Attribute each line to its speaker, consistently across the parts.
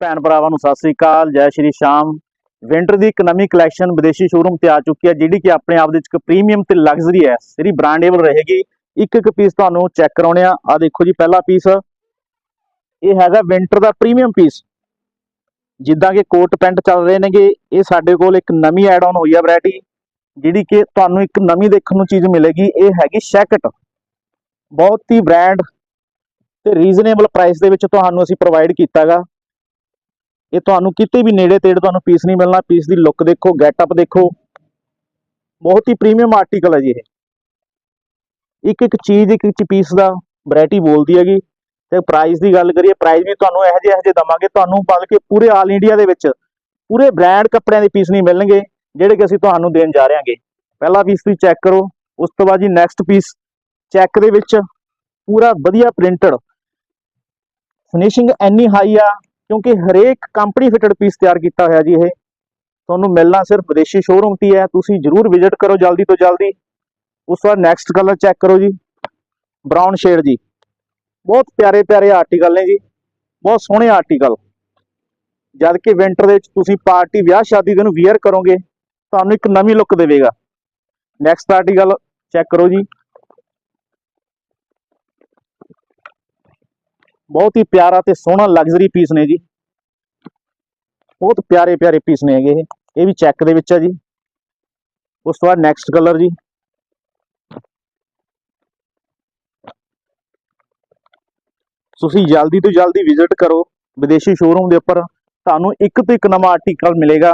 Speaker 1: ਭੈਣ ਭਰਾਵਾਂ ਨੂੰ ਸਤਿ ਸ੍ਰੀ ਅਕਾਲ, ਜੈ ਸ਼੍ਰੀ ਸ਼ਾਮ। ਵਿੰਟਰ ਦੀ ਇੱਕ ਨਵੀਂ ਕਲੈਕਸ਼ਨ ਵਿਦੇਸ਼ੀ ਸ਼ੋਰੂਮ ਤੇ ਆ ਚੁੱਕੀ ਹੈ, ਜਿਹੜੀ ਕਿ ਆਪਣੇ ਆਪ ਦੇ ਵਿੱਚ ਇੱਕ ਪ੍ਰੀਮੀਅਮ ਤੇ ਲਗਜ਼ਰੀ ਹੈ। ਜਿਹੜੀ ਬ੍ਰਾਂਡੇਬਲ ਰਹੇਗੀ, ਇੱਕ ਇੱਕ ਪੀਸ ਤੁਹਾਨੂੰ ਚੈੱਕ ਕਰਾਉਣੇ ਆ। ਆ ਦੇਖੋ ਜੀ, ਪਹਿਲਾ ਪੀਸ ਇਹ ਹੈਗਾ ਵਿੰਟਰ ਦਾ ਪ੍ਰੀਮੀਅਮ ਪੀਸ ਜਿੱਦਾਂ ਕਿ ਕੋਟ ਪੈਂਟ ਚੱਲ ਰਹੇ ਨੇਗੇ, ਇਹ ਸਾਡੇ ਕੋਲ ਇੱਕ ਨਵੀਂ ਐਡ ਆਨ ਹੋਈ ਹੈ ਵੈਰਾਈਟੀ ਜਿਹੜੀ ਕਿ ਤੁਹਾਨੂੰ ਇੱਕ ਨਵੀਂ ਦੇਖਣ ਨੂੰ ਚੀਜ਼ ਮਿਲੇਗੀ। ਇਹ ਹੈਗੀ ਸ਼ੈਕਟ ਬਹੁਤ ਹੀ ਬ੍ਰਾਂਡ ਤੇ ਰੀਜ਼ਨੇਬਲ ਪ੍ਰਾਈਸ ਦੇ ਵਿੱਚ ਤੁਹਾਨੂੰ ਅਸੀਂ ਪ੍ਰੋਵਾਈਡ ਕੀਤਾਗਾ। ਇਹ ਤੁਹਾਨੂੰ ਕਿਤੇ ਵੀ ਨੇੜੇ ਤੇੜੇ ਤੁਹਾਨੂੰ ਪੀਸ ਨਹੀਂ ਮਿਲਣਾ ਪੀਸ ਦੀ ਲੁੱਕ ਦੇਖੋ ਗੈਟਅਪ ਦੇਖੋ। ਬਹੁਤ ਹੀ ਪ੍ਰੀਮੀਅਮ ਆਰਟੀਕਲ ਹੈ ਜੀ ਇਹ। ਇੱਕ ਇੱਕ ਚੀਜ਼, ਇੱਕ ਇੱਕ ਪੀਸ ਦਾ ਵੈਰਾਈਟੀ ਬੋਲਦੀ ਹੈਗੀ। ਤੇ ਪ੍ਰਾਈਸ ਦੀ ਗੱਲ ਕਰੀਏ ਪ੍ਰਾਈਸ ਵੀ ਤੁਹਾਨੂੰ ਇਹੋ ਜਿਹੇ ਇਹੋ ਜਿਹੇ ਦਵਾਂਗੇ। ਤੁਹਾਨੂੰ ਬਲਕਿ ਪੂਰੇ ਆਲ ਇੰਡੀਆ ਦੇ ਵਿੱਚ ਪੂਰੇ ਬ੍ਰਾਂਡ ਕੱਪੜਿਆਂ ਦੇ ਪੀਸ ਨਹੀਂ ਮਿਲਣਗੇ, ਜਿਹੜੇ ਕਿ ਅਸੀਂ ਤੁਹਾਨੂੰ ਦੇਣ ਜਾ ਰਹੇ ਹਾਂਗੇ। ਪਹਿਲਾ ਪੀਸ ਤੁਸੀਂ ਚੈੱਕ ਕਰੋ, ਉਸ ਤੋਂ ਬਾਅਦ ਜੀ ਨੈਕਸਟ ਪੀਸ ਚੈੱਕ ਦੇ ਵਿੱਚ ਪੂਰਾ ਵਧੀਆ ਪ੍ਰਿੰਟਡ ਫਿਨਿਸ਼ਿੰਗ ਐਨੀ ਹਾਈ ਆ ਕਿਉਂਕਿ ਹਰੇਕ ਕੰਪਨੀ ਫਿਟਡ ਪੀਸ ਤਿਆਰ ਕੀਤਾ ਹੋਇਆ ਜੀ ਇਹ। ਤੁਹਾਨੂੰ ਮਿਲਣਾ ਸਿਰਫ ਵਿਦੇਸ਼ੀ ਸ਼ੋਰੂਮ ਤੇ ਹੀ ਹੈ। ਤੁਸੀਂ ਜਰੂਰ ਵਿਜ਼ਿਟ ਕਰੋ ਜਲਦੀ ਤੋਂ ਜਲਦੀ। ਉਸ ਤੋਂ ਬਾਅਦ ਨੈਕਸਟ ਕਲਰ ਚੈੱਕ ਕਰੋ ਜੀ। ਬ੍ਰਾਊਨ ਸ਼ੇਡ ਜੀ। ਬਹੁਤ ਪਿਆਰੇ ਪਿਆਰੇ ਆਰਟੀਕਲ ਨੇ ਜੀ। ਬਹੁਤ ਸੋਹਣੇ ਆਰਟੀਕਲ ਜਦ ਕਿ ਵਿੰਟਰ ਦੇ ਵਿੱਚ ਤੁਸੀਂ ਪਾਰਟੀ, ਵਿਆਹ, ਸ਼ਾਦੀ ਦੇ ਨੂੰ ਵੀਅਰ ਕਰੋਗੇ, ਤੁਹਾਨੂੰ ਇੱਕ ਨਵੀਂ ਲੁੱਕ ਦੇਵੇਗਾ। ਨੈਕਸਟ ਆਰਟੀਕਲ ਚੈੱਕ ਕਰੋ ਜੀ। ਬਹੁਤ ਹੀ ਪਿਆਰਾ ਤੇ ਸੋਹਣਾ ਲਗਜ਼ਰੀ ਪੀਸ ਨੇ ਜੀ। ਬਹੁਤ ਪਿਆਰੇ ਪਿਆਰੇ ਪੀਸ ਨੇ ਹੈਗੇ ਇਹ। ਇਹ ਵੀ ਚੈੱਕ ਦੇ ਵਿੱਚ ਹੈ ਜੀ। ਉਸ ਤੋਂ ਬਾਅਦ ਨੈਕਸਟ ਕਲਰ ਜੀ। ਤੁਸੀਂ ਜਲਦੀ ਤੋਂ ਜਲਦੀ ਵਿਜ਼ਿਟ ਕਰੋ ਵਿਦੇਸ਼ੀ ਸ਼ੋਰੂਮ ਦੇ ਉੱਪਰ। ਤੁਹਾਨੂੰ ਇੱਕ ਤੋਂ ਇੱਕ ਨਵਾਂ ਆਰਟੀਕਲ ਮਿਲੇਗਾ,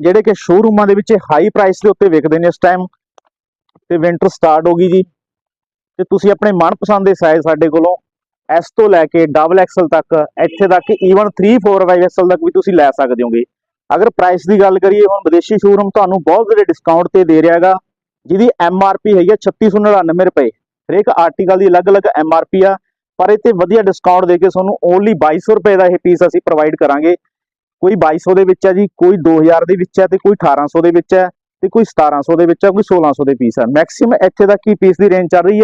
Speaker 1: ਜਿਹੜੇ ਕਿ ਸ਼ੋਰੂਮਾਂ ਦੇ ਵਿੱਚ ਹਾਈ ਪ੍ਰਾਈਸ ਦੇ ਉੱਤੇ ਵਿਕਦੇ ਨੇ ਇਸ ਟਾਈਮ ਤੇ ਵਿੰਟਰ ਸਟਾਰਟ ਹੋ ਗਈ ਜੀ। ਤੇ ਤੁਸੀਂ ਆਪਣੇ ਮਨਪਸੰਦ ਦੇ ਸਾਈਜ਼ ਸਾਡੇ ਕੋਲੋਂ ਐਸ ਤੋਂ ਲੈ ਕੇ ਡਬਲ ਐਕਸਲ ਤੱਕ, ਇੱਥੇ ਤੱਕ ਈਵਨ 3 4 5 ਐਕਸਲ ਤੱਕ ਵੀ ਤੁਸੀਂ ਲੈ ਸਕਦੇ ਹੋਗੇ। ਅਗਰ ਪ੍ਰਾਈਸ ਦੀ ਗੱਲ ਕਰੀਏ, ਹੁਣ ਵਿਦੇਸ਼ੀ ਸ਼ੋਰੂਮ ਤੁਹਾਨੂੰ ਬਹੁਤ ਵਧੀਆ ਡਿਸਕਾਊਂਟ ਤੇ ਦੇ ਰਿਹਾ ਹੈਗਾ, ਜਿਹਦੀ ਐਮ ਆਰ ਪੀ ਹੈਗੀ ਆ 3699 ਰੁਪਏ। ਹਰੇਕ ਆਰਟੀਕਲ ਦੀ ਅਲੱਗ-ਅਲੱਗ ਐਮ ਆਰ ਪੀ ਆ, ਪਰ ਇਹ ਤੇ ਵਧੀਆ ਡਿਸਕਾਊਂਟ ਦੇ ਕੇ ਤੁਹਾਨੂੰ ਓਨਲੀ 2200 ਰੁਪਏ ਦਾ ਇਹ ਪੀਸ ਅਸੀਂ ਪ੍ਰੋਵਾਈਡ ਕਰਾਂਗੇ। ਕੋਈ 2200 ਦੇ ਵਿੱਚ ਹੈ ਜੀ, ਕੋਈ 2000 ਦੇ ਵਿੱਚ ਹੈ ਤੇ ਕੋਈ 1800 ਦੇ ਵਿੱਚ ਹੈ ਤੇ ਕੋਈ 1700 ਦੇ ਵਿੱਚ ਹੈ ਕੋਈ 1600 ਦੇ ਪੀਸ ਹੈ ਮੈਕਸਿਮਮ ਇੱਥੇ ਤੱਕ ਹੀ ਪੀਸ ਦੀ ਰੇਂਜ ਚੱਲ ਰਹੀ ਹੈ।